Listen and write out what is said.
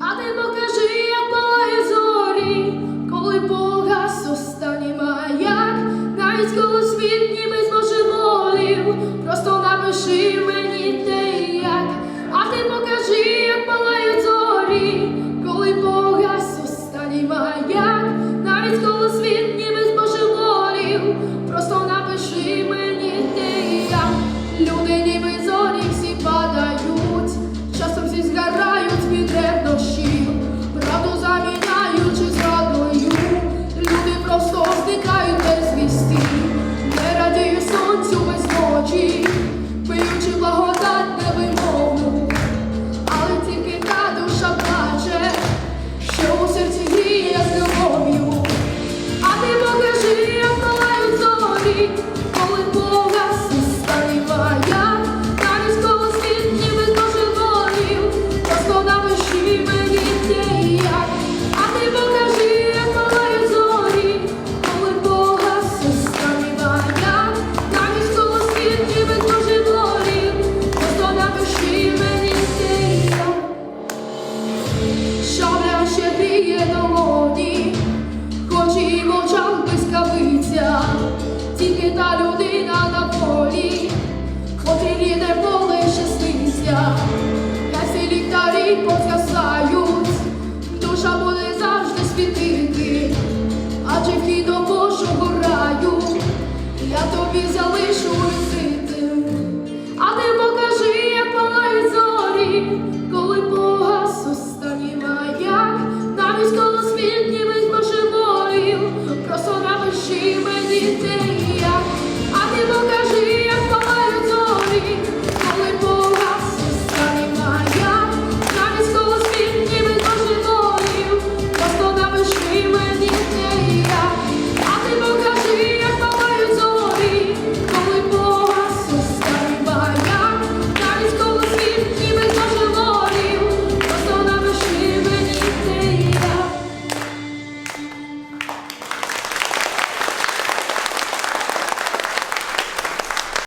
А ти покажи, як зорі, коли погас останній маяк, навіть коли світ ніби збожеволів, просто напиши мені те як. А ти покажи, як зорі, коли погас останній маяк, навіть коли світ ніби збожеволів, просто напиши мені щаститься, хай всі ліхтарі душа буде завжди світити, адже вхід до я тобі залишу